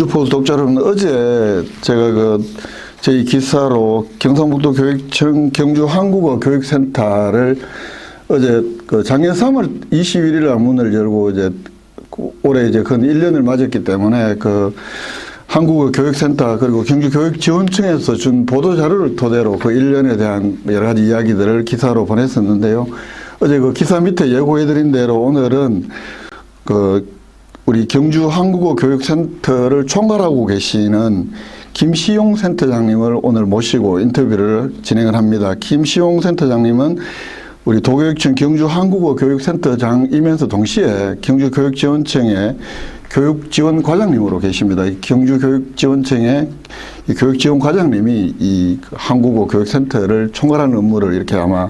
경주포스 독자 여러분 어제 제가 그 저희 기사로 경상북도 교육청 경주 한국어 교육센터를 어제 그 작년 3월 21일 날 문을 열고 이제 그 올해 이제 근 1년을 맞았기 때문에 그 한국어 교육센터 그리고 경주교육지원청에서 준 보도 자료를 토대로 그 1년에 대한 여러 가지 이야기들을 기사로 보냈었는데요. 어제 그 기사 밑에 예고해드린 대로 오늘은 그 우리 경주 한국어 교육센터를 총괄하고 계시는 김시용 센터장님을 오늘 모시고 인터뷰를 진행을 합니다. 김시용 센터장님은 우리 도교육청 경주 한국어 교육센터장이면서 동시에 경주 교육지원청의 교육지원 과장님으로 계십니다. 이 경주 교육지원청의 이 교육지원 과장님이 이 한국어 교육센터를 총괄하는 업무를 이렇게 아마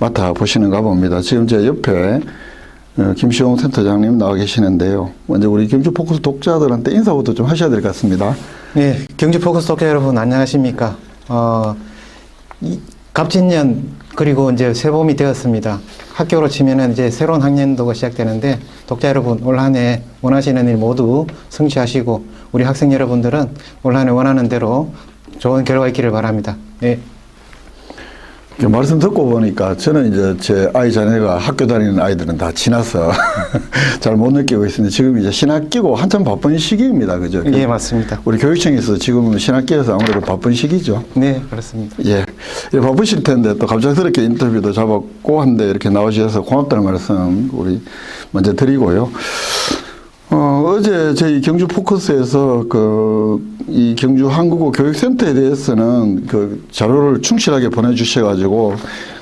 맡아 보시는가 봅니다. 지금 제 옆에 어, 김시용 센터장님 나와 계시는데요. 먼저 우리 경주 포커스 독자들한테 인사부터 좀 하셔야 될 것 같습니다. 네, 경주 포커스 독자 여러분 안녕하십니까? 어, 이, 갑진년 그리고 이제 새봄이 되었습니다. 학교로 치면은 이제 새로운 학년도가 시작되는데 독자 여러분 올 한해 원하시는 일 모두 성취하시고 우리 학생 여러분들은 올 한해 원하는 대로 좋은 결과 있기를 바랍니다. 네, 말씀 듣고 보니까 저는 이제 제 아이 자녀가 학교 다니는 아이들은 다 지나서 잘 못 느끼고 있습니다. 지금 이제 신학기고 한참 바쁜 시기입니다. 그죠? 예 맞습니다. 우리 교육청에서 지금은 신학기에서 아무래도 바쁜 시기죠. 네 그렇습니다. 예. 예, 바쁘실 텐데 또 갑작스럽게 인터뷰도 잡았고 한데 이렇게 나오셔서 고맙다는 말씀 우리 먼저 드리고요. 어, 어제 저희 경주 포커스에서 그, 이 경주 한국어 교육센터에 대해서는 그 자료를 충실하게 보내주셔가지고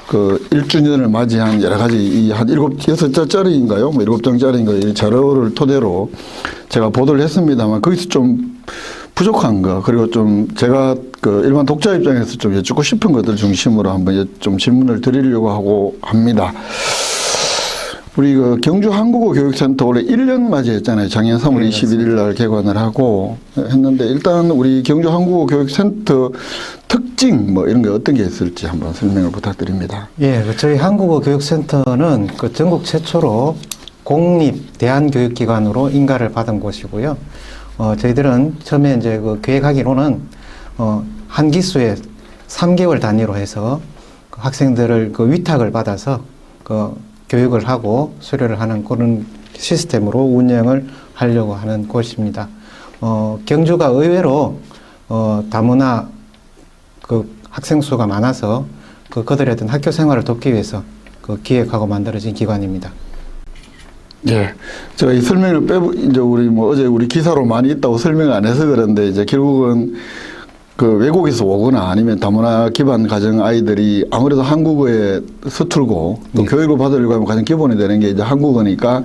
그 1주년을 맞이한 여러 가지 이한 일곱, 여섯 장짜리인가요? 뭐 일곱 장짜리인가 이 자료를 토대로 제가 보도를 했습니다만 거기서 좀 부족한 거 그리고 좀 제가 그 일반 독자 입장에서 좀 여쭙고 싶은 것들 중심으로 한번 여- 좀 질문을 드리려고 하고 합니다. 우리 그 경주 한국어 교육센터 원래 1년 맞이했잖아요. 작년 3월 네, 21일 날 개관을 하고 했는데 일단 우리 경주 한국어 교육센터 특징 뭐 이런 게 어떤 게 있을지 한번 설명을 부탁드립니다. 예, 그 저희 한국어 교육센터는 그 전국 최초로 공립 대안교육기관으로 인가를 받은 곳이고요. 어, 저희들은 처음에 이제 그 계획하기로는 어, 한 기수에 3개월 단위로 해서 그 학생들을 그 위탁을 받아서 그 교육을 하고 수료를 하는 그런 시스템으로 운영을 하려고 하는 곳입니다. 어, 경주가 의외로 어, 다문화 그 학생 수가 많아서 그 그들의 어떤 학교 생활을 돕기 위해서 그 기획하고 만들어진 기관입니다. 예. 제가 이 설명을 빼, 이제 우리 뭐 어제 우리 기사로 많이 있다고 설명을 안 해서 그런데 이제 결국은 그 외국에서 오거나 아니면 다문화 기반 가정 아이들이 아무래도 한국어에 서툴고 또 네. 교육을 받으려고 하면 가장 기본이 되는 게 이제 한국어니까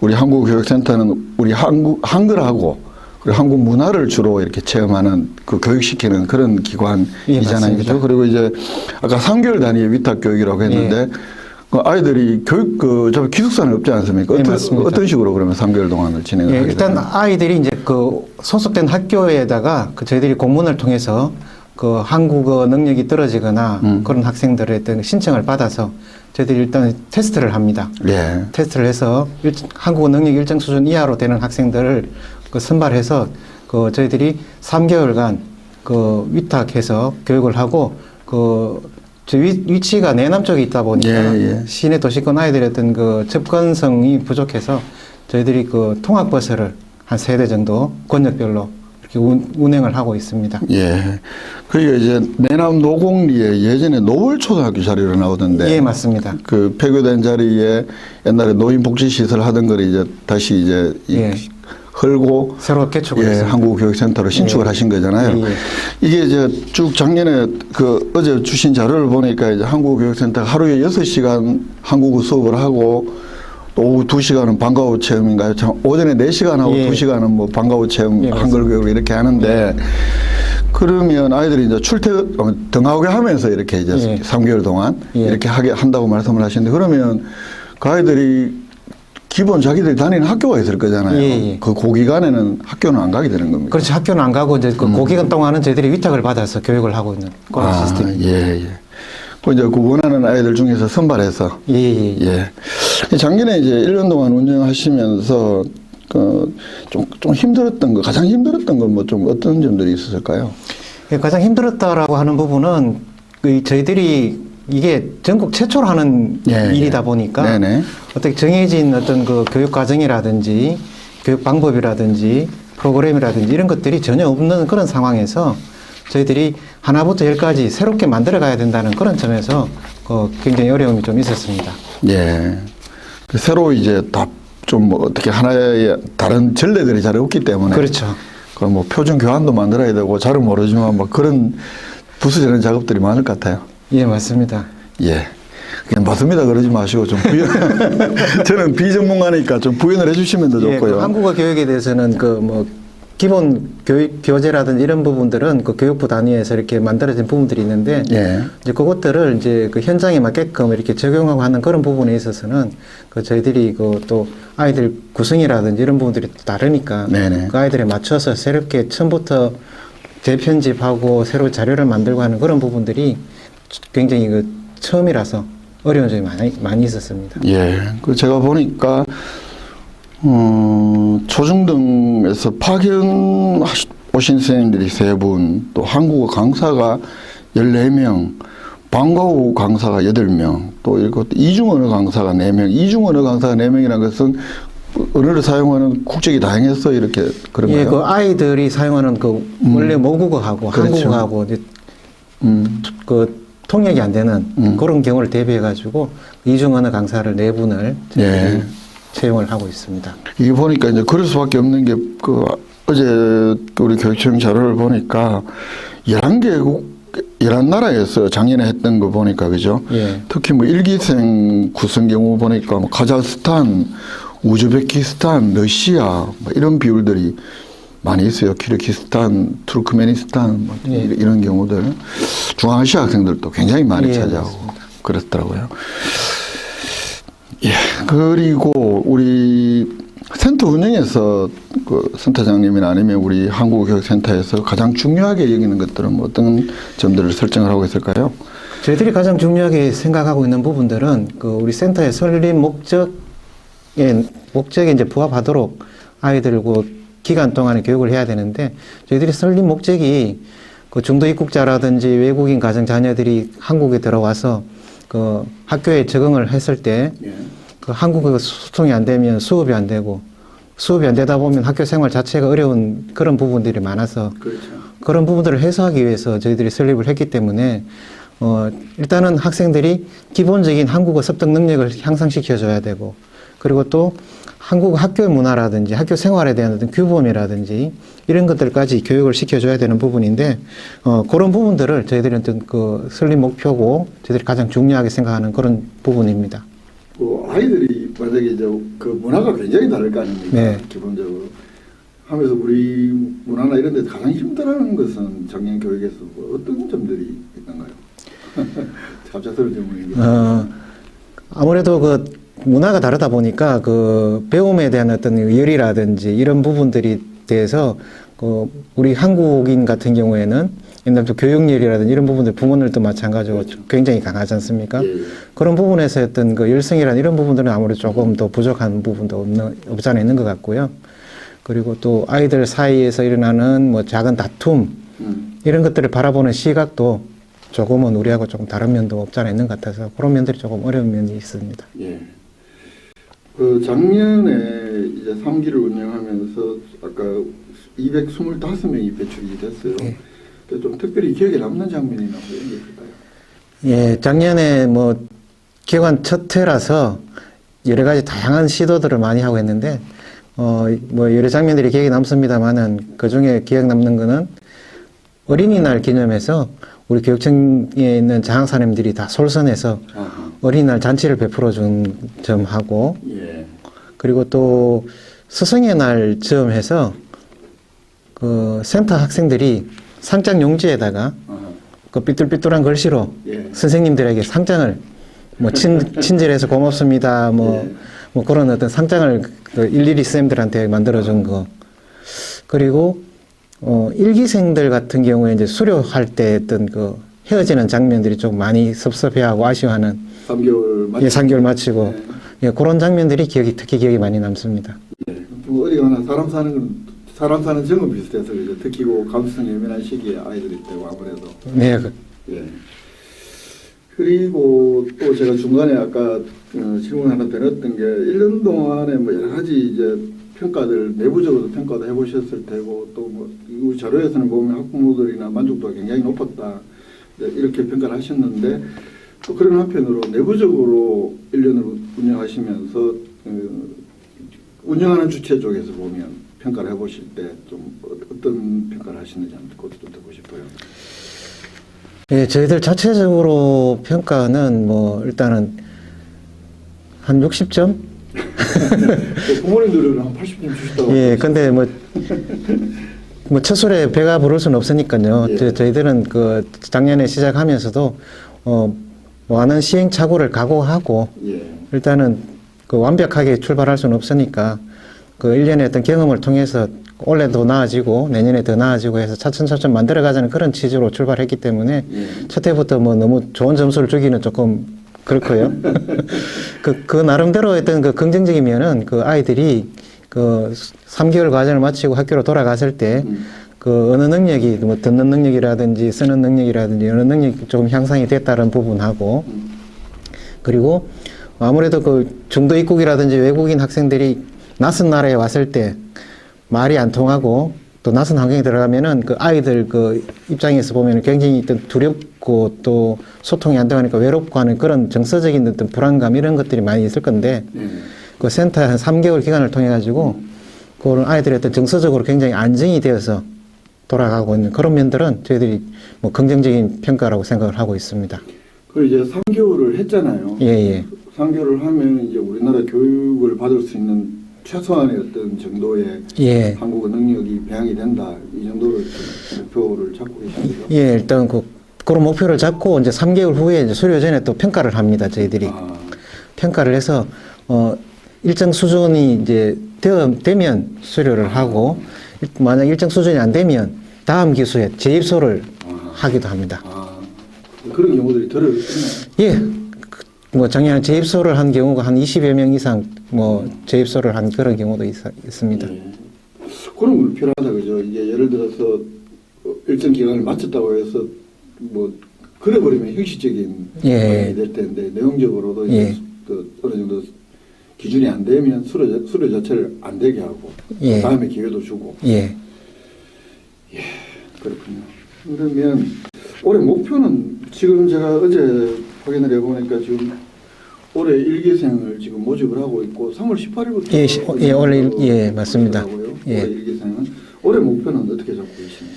우리 한국교육센터는 우리 한국, 한글하고 그리고 한국 문화를 주로 이렇게 체험하는 그 교육시키는 그런 예, 기관이잖아요. 맞습니다. 그죠? 그리고 이제 아까 3개월 단위의 위탁 교육이라고 했는데 그 아이들이 교육 그저 기숙사는 없지 않습니까? 예, 어떤, 맞습니다. 어떤 식으로 그러면 3개월 동안을 진행을 예, 하게 일단 되나요? 아이들이 이제 그 소속된 학교에다가 그 저희들이 공문을 통해서 그 한국어 능력이 떨어지거나 음. 그런 학생들의 어떤 신청을 받아서 저희들이 일단 테스트를 합니다. 예. 테스트를 해서 일, 한국어 능력 일정 수준 이하로 되는 학생들을 그 선발해서 그 저희들이 3개월간 그 위탁해서 교육을 하고 그 저 위치가 내남 쪽에 있다 보니까 예, 예. 시내 도시권 아이들의 어떤 그 접근성이 부족해서 저희들이 그 통학버스를 한 세 대 정도 권역별로 이렇게 운, 운행을 하고 있습니다. 예. 그리고 이제 내남 노공리에 예전에 노을초등학교 자리로 나오던데. 예, 맞습니다. 그 폐교된 자리에 옛날에 노인복지시설 하던 걸 이제 다시 이제 이 예. 헐고 새로 개축을 예. 한국교육센터로 신축을 예. 하신 거잖아요. 예, 예. 이게 이제 쭉 작년에 그 어제 주신 자료를 보니까 이제 한국교육센터가 하루에 여섯 시간 한국어 수업을 하고 또 오후 두시간은 방과후 체험인가요? 참, 오전에 네시간 하고 예. 두시간은뭐 방과후 체험 예, 한글 교육을 이렇게 하는데 그러면 아이들이 이제 출퇴근 어, 등하게 하면서 이렇게 이제 예. 삼 3개월 동안 예. 이렇게 하게 한다고 말씀을 하시는데 그러면 그 아이들이 기본 자기들이 다니는 학교가 있을 거잖아요. 예, 예. 그 고기간에는 학교는 안 가게 되는 겁니다. 그렇지 학교는 안 가고 이제 그 고기간 동안은 저희들이 위탁을 받아서 교육을 하고 있는 그런 시스템입니다. 예, 예. 그 이제 그 원하는 아이들 중에서 선발해서 예, 예, 예. 예. 작년에 이제 1년 동안 운영하시면서 그좀 좀 힘들었던 거 가장 힘들었던 건 뭐 좀 어떤 점들이 있었을까요? 예, 가장 힘들었다라고 하는 부분은 그 저희들이 이게 전국 최초로 하는 예, 일이다 예. 보니까 네네. 어떻게 정해진 어떤 그 교육 과정이라든지 교육 방법이라든지 프로그램이라든지 이런 것들이 전혀 없는 그런 상황에서 저희들이 하나부터 열까지 새롭게 만들어 가야 된다는 그런 점에서 그 굉장히 어려움이 좀 있었습니다. 예. 그 새로 이제 다좀뭐 어떻게 하나의 다른 전례들이 잘 없기 때문에 그렇죠. 그뭐 표준 교환도 만들어야 되고 잘은 모르지만 뭐 그런 부수적인 작업들이 많을 것 같아요. 예, 맞습니다. 예. 그냥 맞습니다 그러지 마시고 좀 부연 저는 비전문가니까 좀 부연을 해주시면 더 예, 그 좋고요. 한국어 교육에 대해서는 그 뭐 기본 교육 교재라든지 이런 부분들은 그 교육부 단위에서 이렇게 만들어진 부분들이 있는데 예. 이제 그것들을 이제 그 현장에 맞게끔 이렇게 적용하고 하는 그런 부분에 있어서는 그 저희들이 그 또 아이들 구성이라든지 이런 부분들이 또 다르니까 네네. 그 아이들에 맞춰서 새롭게 처음부터 재편집하고 새로 자료를 만들고 하는 그런 부분들이 굉장히 그 처음이라서 어려운 점이 많이 많이 있었습니다. 예. 그 제가 보니까 어, 초중등에서 파견 오신 선생님들이 세 분, 또 한국어 강사가 14명, 방과후 강사가 8명, 또 이거 이중언어 강사가 4명, 이중언어 강사가 4명이라는 것은 언어를 사용하는 국적이 다양해서 이렇게 그런가요? 예, 그 아이들이 사용하는 그 원래 모국어하고 그렇죠. 한국어하고 음. 그 통역이 안 되는 음. 그런 경우를 대비해 가지고 이중 언어 강사를 네 분을 예. 채용을 하고 있습니다. 이게 보니까 이제 그럴 수밖에 없는 게 그 어제 그 우리 교육청 자료를 보니까 11개국 11나라에서 작년에 했던 거 보니까 그죠? 예. 특히 뭐 일기생 구성 경우 보니까 뭐 카자흐스탄, 우즈베키스탄, 러시아 뭐 이런 비율들이 많이 있어요. 키르기스탄, 투르크메니스탄 뭐 예. 이런- 경우들 중앙아시아 학생들도 굉장히 많이 예, 맞습니다. 그렇더라고요. 예, 그리고 우리 센터 운영에서 그 센터장님이나 아니면 우리 한국어교육센터에서 가장 중요하게 여기는 것들은 뭐 어떤 점들을 설정을 하고 있을까요? 저희들이 가장 중요하게 생각하고 있는 부분들은 그 우리 센터의 설립 목적에 목적에 이제 부합하도록 아이들 그 기간 동안에 교육을 해야 되는데 저희들이 설립 목적이 그 중도 입국자라든지 외국인 가정 자녀들이 한국에 들어와서 그 학교에 적응을 했을 때 그 한국어 소통이 안 되면 수업이 안 되고 수업이 안 되다 보면 학교 생활 자체가 어려운 그런 부분들이 많아서 그렇죠. 그런 부분들을 해소하기 위해서 저희들이 설립을 했기 때문에 어 일단은 학생들이 기본적인 한국어 습득 능력을 향상시켜 줘야 되고 그리고 또 한국 학교 문화라든지 학교 생활에 대한 어떤 규범이라든지 이런 것들까지 교육을 시켜줘야 되는 부분인데 어 그런 부분들을 저희들이 어떤 그 설립 목표고 저희들이 가장 중요하게 생각하는 그런 부분입니다. 그 아이들이 만약에 이제 그 문화가 굉장히 다를 거 아닙니까? 네. 기본적으로 하면서 우리 문화나 이런 데 가장 힘들어하는 것은 작년 교육에서 뭐 어떤 점들이 있던가요? 갑작스러운 질문인데. 어, 아무래도 그 문화가 다르다 보니까 그 배움에 대한 어떤 열이라든지 이런 부분들이 대해서 그 우리 한국인 같은 경우에는 옛날부터 교육열이라든지 이런 부분들 부모들도 마찬가지고 굉장히 강하지 않습니까? 예, 예. 그런 부분에서 어떤 그 열성이라는 이런 부분들은 아무래도 조금 더 부족한 부분도 없는, 없지 않아 있는 것 같고요. 그리고 또 아이들 사이에서 일어나는 뭐 작은 다툼 음. 이런 것들을 바라보는 시각도 조금은 우리하고 조금 다른 면도 없지 않아 있는 것 같아서 그런 면들이 조금 어려운 면이 있습니다. 예. 그 작년에 이제 3기를 운영하면서 아까 225명이 배출이 됐어요. 예. 좀 특별히 기억에 남는 장면이나 뭐 이런 게 있을까요? 예, 작년에 뭐 기관 첫 해라서 여러 가지 다양한 시도들을 많이 하고 했는데 어 뭐 여러 장면들이 기억에 남습니다만은 그 중에 기억 남는 거는 어린이날 기념해서 우리 교육청에 있는 장사님들이 다 솔선해서 아하. 어린이날 잔치를 베풀어 준 점하고 예. 그리고 또 스승의 날 즈음해서 그 센터 학생들이 상장 용지에다가 아하. 그 삐뚤삐뚤한 글씨로 예. 선생님들에게 상장을 뭐 친, 친절해서 고맙습니다 뭐, 예. 뭐 그런 어떤 상장을 그 일일이 쌤들한테 만들어 준 거 그리고 어 일기생들 같은 경우에 이제 수료할 때 어떤 그 헤어지는 장면들이 좀 많이 섭섭해하고 아쉬워하는 3개월 예, 3개월 마치고 예. 예, 그런 장면들이 기억이 특히 기억이 많이 남습니다. 예. 뭐 어디 어디가나 사람 사는 건 사람 사는 정은 비슷해서 그죠. 특히 그 감수성 예민한 시기에 아이들이 되고 아무래도 네, 그- 예. 그리고 또 제가 중간에 아까 어, 질문 하나 드렸던 게 1년 동안에 뭐 여러 가지 이제 평가들 내부적으로 평가도 해보셨을 테고 또뭐 우리 자료에서는 보면 학부모들이나 만족도가 굉장히 높았다 네, 이렇게 평가를 하셨는데 또 그런 한편으로 내부적으로 1년을 운영하시면서 어, 운영하는 주체 쪽에서 보면 평가를 해보실 때 좀 어떤 평가를 하시는지 한번 그것도 좀 듣고 싶어요. 예, 저희들 자체적으로 평가는 뭐 일단은 한 60점? 그 부모님들은 한 80점 주셨다고. 예, 근데 뭐, 뭐 첫술에 배가 부를 수는 없으니까요. 예. 저, 저희들은 그 작년에 시작하면서도 어, 많은 시행착오를 각오하고 예. 일단은 그 완벽하게 출발할 수는 없으니까 그 1년의 어떤 경험을 통해서 올해도 나아지고 내년에 더 나아지고 해서 차츰차츰 만들어가자는 그런 취지로 출발했기 때문에 예. 첫 해부터 뭐 너무 좋은 점수를 주기는 조금 그렇고요. 그, 그 나름대로 했던 그 긍정적인 면은 그 아이들이 그 3개월 과정을 마치고 학교로 돌아갔을 때 음. 그 어느 능력이 뭐 듣는 능력이라든지 쓰는 능력이라든지 어느 능력이 조금 향상이 됐다는 부분하고 음. 그리고 아무래도 그 중도 입국이라든지 외국인 학생들이 낯선 나라에 왔을 때 말이 안 통하고 또 낯선 환경에 들어가면은 그 아이들 그 입장에서 보면 굉장히 어떤 두렵고 또 소통이 안 되니까 외롭고 하는 그런 정서적인 어떤 불안감 이런 것들이 많이 있을 건데 예. 그 센터에 한 3개월 기간을 통해 가지고 그런 아이들의 어떤 정서적으로 굉장히 안정이 되어서 돌아가고 있는 그런 면들은 저희들이 뭐 긍정적인 평가라고 생각을 하고 있습니다. 그 이제 3개월을 했잖아요. 예, 예. 3개월을 하면 이제 우리나라 교육을 받을 수 있는 최소한의 어떤 정도의 예. 한국어 능력이 배양이 된다. 이 정도로 좀 목표를 잡고 계십니까? 예, 일단 그 그런 목표를 잡고 이제 3개월 후에 이제 수료 전에 또 평가를 합니다. 저희들이 아, 평가를 해서 어 일정 수준이 이제 되면 수료를 하고 일- 만약 일정 수준이 안 되면 다음 기수에 재입소를 아. 하기도 합니다. 아, 그런 경우들이 있나요? 예. 그- 뭐 작년에 재입소를 한 경우가 한 20여 명 이상 뭐 재입소를 한 그런 경우도 있, 있습니다. 예. 그런 건 필요하다 그죠. 이게 예를 들어서 어, 일정 기간을 마쳤다고 해서 뭐 그래 버리면 형식적인 예. 될 텐데 내용적으로도 이제 예. 그 어느 정도 기준이 안 되면 수료 자- 수료 자체를 안 되게 하고 예. 다음에 기회도 주고 예. 그렇군요. 그러면 올해 목표는 지금 제가 어제 확인을 해보니까 지금 올해 일기생을 지금 모집을 하고 있고 3월 18일부터 예, 시- 예, 올해 일- 예, 맞습니다. 예. 올해 일기생은 올해 목표는 어떻게 잡고 계십니까?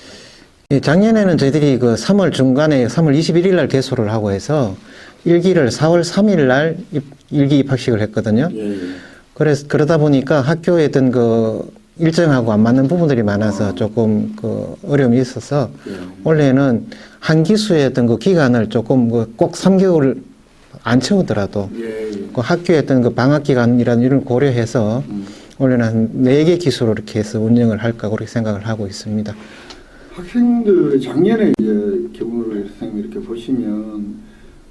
예, 작년에는 저희들이 그 3월 중간에 3월 21일 날 개소를 하고 해서 일기를 4월 3일 날 입- 일기 입학식을 했거든요. 예, 예. 그래서 그러다 보니까 학교에 있던 그 일정하고 안 맞는 부분들이 많아서 아. 조금 그 어려움이 있어서 예. 원래는 한 기수의 어떤 그 기간을 조금 그꼭 3개월을 안 채우더라도 예, 예. 그 학교에 있던 그 방학 기간이라는 이런 걸 고려해서 음. 원래는 한 4개 기수로 이렇게 해서 운영을 할까 그렇게 생각을 하고 있습니다. 학생들 작년에 이제 교훈을 선생님 이렇게 보시면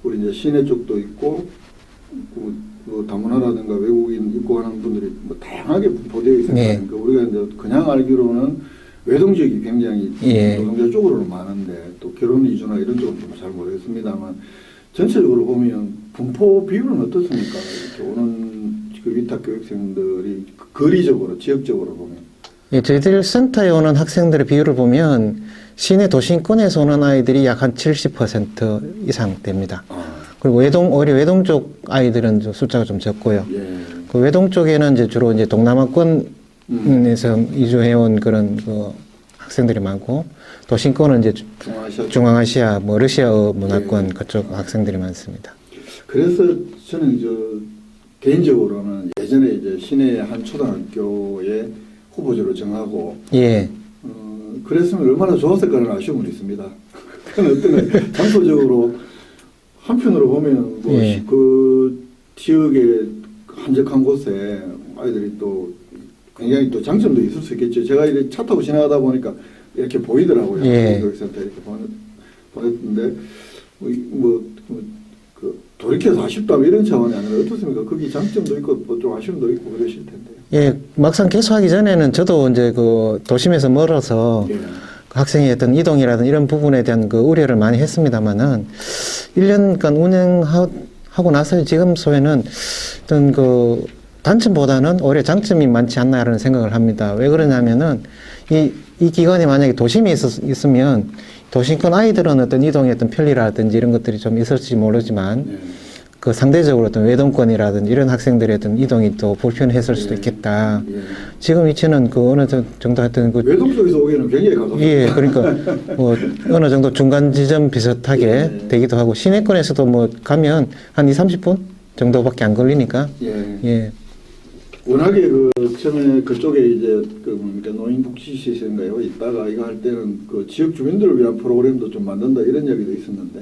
우리 이제 시내 쪽도 있고 그, 그 다문화라든가 외국인 입국하는 분들이 뭐 다양하게 분포되어 있어요. 네. 그러니까 우리가 이제 그냥 알기로는 외동 지역이 굉장히 예. 노동자 쪽으로는 많은데 또 결혼 이주나 이런 쪽은 좀 잘 모르겠습니다만 전체적으로 보면 분포 비율은 어떻습니까? 오는 그 위탁 교육생들이 거리적으로 지역적으로 보면 예, 저희들 센터에 오는 학생들의 비율을 보면 시내 도심권에서 오는 아이들이 약 한 70% 이상 됩니다. 아, 그리고 외동, 오히려 외동 쪽 아이들은 좀 숫자가 좀 적고요. 예. 그 외동 쪽에는 이제 주로 이제 동남아권에서 음. 이주해온 그런 그 학생들이 많고 도심권은 이제 주- 중앙아시아 중앙아시아, 뭐 러시아어 문화권 예. 그쪽 학생들이 많습니다. 그래서 저는 저 개인적으로는 예전에 이제 시내 한 초등학교에 후보자로 정하고 예, 어, 그랬으면 얼마나 좋았을까라는 아쉬움은 있습니다. 그건 어떤 거 장소적으로 한편으로 보면 뭐 예. 그 지역의 한적한 곳에 아이들이 또 굉장히 또 장점도 있을 수 있겠죠. 제가 이제 차 타고 지나가다 보니까 이렇게 보이더라고요. 예. 교육센터 이렇게 보냈는데 뭐, 이- 뭐, 뭐, 그 돌이켜서 아쉽다 뭐 이런 차원이 아니라 어떻습니까? 거기 장점도 있고 뭐 좀 아쉬움도 있고 그러실 텐데요. 예, 막상 개소하기 전에는 저도 이제 그 도심에서 멀어서 예. 그 학생의 어떤 이동이라든 이런 부분에 대한 그 우려를 많이 했습니다만은 1년간 운영하고 나서 지금 소에는 어떤 그 단점보다는 오히려 장점이 많지 않나라는 생각을 합니다. 왜 그러냐면은 이, 이 기관이 만약에 도심에 있었, 있으면 도심권 아이들은 어떤 이동의 어떤 편리라든지 이런 것들이 좀 있을지 모르지만 예. 그 상대적으로 어떤 외동권이라든지 이런 학생들의 어떤 이동이 또 불편했을 수도 있겠다. 예. 지금 위치는 그 어느 정도 하여튼 그 외동 쪽에서 오기에는 굉장히 가깝습니다. 예, 그러니까 뭐 어느 정도 중간 지점 비슷하게 예. 되기도 하고 시내권에서도 뭐 가면 한 2, 30분 정도밖에 안 걸리니까 예. 예. 워낙에 그 처음에 그쪽에 이제 그 뭡니까 노인복지시설인가요 있다가 이거 할 때는 그 지역 주민들을 위한 프로그램도 좀 만든다 이런 이야기도 있었는데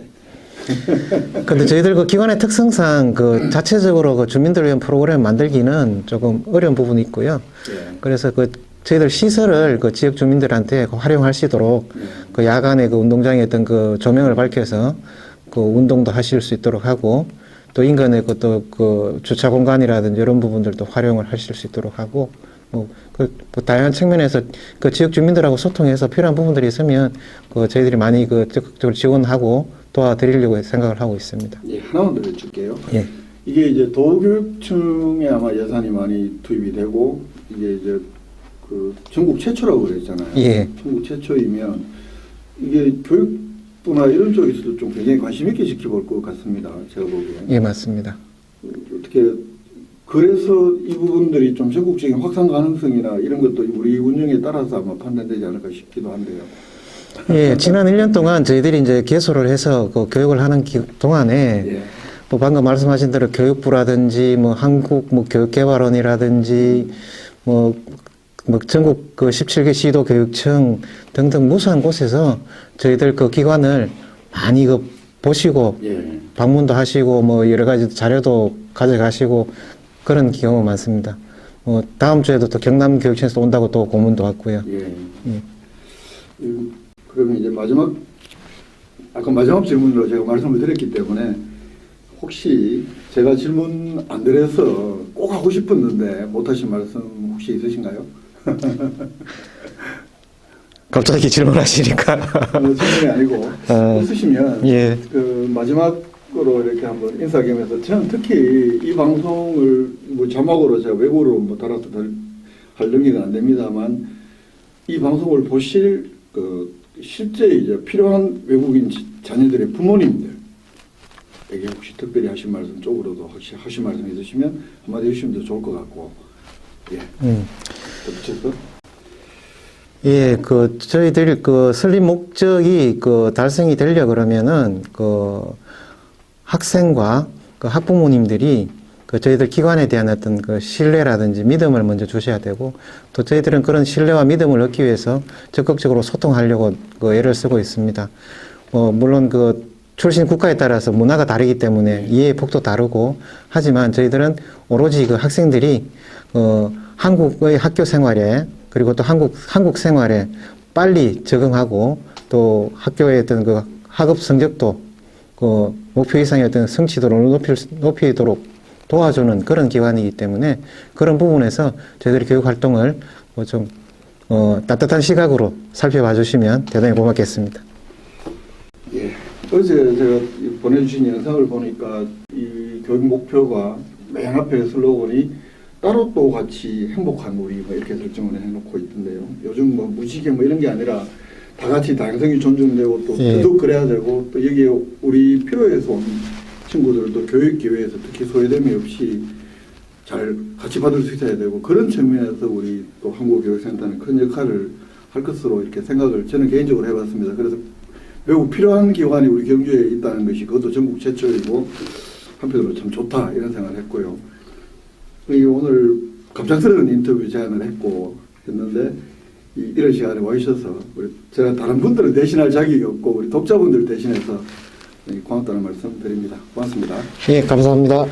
근데 저희들 그 기관의 특성상 그 자체적으로 그 주민들을 위한 프로그램 만들기는 조금 어려운 부분이 있고요. 예. 그래서 그 저희들 시설을 그 지역 주민들한테 그 활용할 수 있도록 그 야간에 그 운동장에 어떤 그 조명을 밝혀서 그 운동도 하실 수 있도록 하고 또 인근의 그또그 주차 공간이라든지 이런 부분들도 활용을 하실 수 있도록 하고 뭐, 그, 뭐 다양한 측면에서 그 지역 주민들하고 소통해서 필요한 부분들이 있으면 그 저희들이 많이 그 적극적으로 지원하고 도와드리려고 생각을 하고 있습니다. 예, 하나만 더 여쭐게요. 예. 이게 이제 도교육청에 아마 예산이 많이 투입이 되고 이게 이제 그 전국 최초라고 그랬잖아요. 예. 전국 최초이면 이게 교육부나 이런 쪽에서도 좀 굉장히 관심 있게 지켜볼 것 같습니다. 제가 보기에. 예, 맞습니다. 어떻게 그래서 이 부분들이 좀 전국적인 확산 가능성이나 이런 것도 우리 운영에 따라서 아마 판단되지 않을까 싶기도 한데요. 예, 지난 1년 동안 저희들이 이제 개소를 해서 그 교육을 하는 기, 동안에 예. 뭐 방금 말씀하신 대로 교육부라든지 뭐 한국 뭐 교육개발원이라든지 뭐, 뭐 전국 그 17개 시도 교육청 등등 무수한 곳에서 저희들 그 기관을 많이 그 보시고 예. 방문도 하시고 뭐 여러 가지 자료도 가져가시고 그런 경우 많습니다. 뭐 다음 주에도 또 경남 교육청에서 온다고 또 고문도 왔고요. 예. 예. 음, 그러면 이제 마지막 아까 마지막 질문으로 제가 말씀을 드렸기 때문에 혹시 제가 질문 안 드려서 꼭 하고 싶었는데 못 하신 말씀 혹시 있으신가요? 갑자기 질문하시니까. 어, 질문이 아니고 어, 있으시면 예. 그 마지막으로 이렇게 한번 인사 겸해서 저는 특히 이 방송을 뭐 자막으로 제가 외국어로 뭐 달아서 달- 할 능력은 안 됩니다만 이 방송을 보실 그 실제 이제 필요한 외국인 지- 자녀들의 부모님들. 에게 혹시 특별히 하신 말씀 쪽으로도 혹시 하신 말씀 있으시면 한마디 해주시면 더 좋을 것 같고. 예, 음. 예, 그 저희들 그 설립 목적이 그 달성이 되려 그러면은 그 학생과 그 학부모님들이 그 저희들 기관에 대한 어떤 그 신뢰라든지 믿음을 먼저 주셔야 되고 또 저희들은 그런 신뢰와 믿음을 얻기 위해서 적극적으로 소통하려고 그 애를 쓰고 있습니다. 뭐 물론 그 출신 국가에 따라서 문화가 다르기 때문에 이해의 폭도 다르고 하지만 저희들은 오로지 그 학생들이 어 한국의 학교 생활에 그리고 또 한국 한국 생활에 빨리 적응하고 또 학교의 어떤 그 학업 성적도 그 목표 이상의 어떤 성취도를 높일, 수- 높이도록 도와주는 그런 기관이기 때문에 그런 부분에서 저희들이 교육 활동을 뭐좀 어, 따뜻한 시각으로 살펴봐 주시면 대단히 고맙겠습니다. 예. 어제 제가 이 보내주신 영상을 보니까 이 교육 목표가 맨 앞에 슬로건이 따로 또 같이 행복한 우리 뭐 이렇게 설정을 해놓고 있던데요. 요즘 뭐 무지개 뭐 이런 게 아니라 다 같이 다양성이 존중되고 또 예. 더더욱 그래야 되고 또 여기에 우리 필요해서 온 친구들도 교육 기회에서 특히 소외됨이 없이 잘 같이 받을 수 있어야 되고 그런 측면에서 우리 또 한국교육센터는 큰 역할을 할 것으로 이렇게 생각을 저는 개인적으로 해봤습니다. 그래서 매우 필요한 기관이 우리 경주에 있다는 것이 그것도 전국 최초이고 한편으로 참 좋다 이런 생각을 했고요. 이 오늘 갑작스러운 인터뷰 제안을 했고 했는데 이, 이런 시간에 와 주셔서 우리 제가 다른 분들을 대신할 자격이 없고 우리 독자분들 대신해서 고맙다는 말씀 드립니다. 고맙습니다. 예, 감사합니다.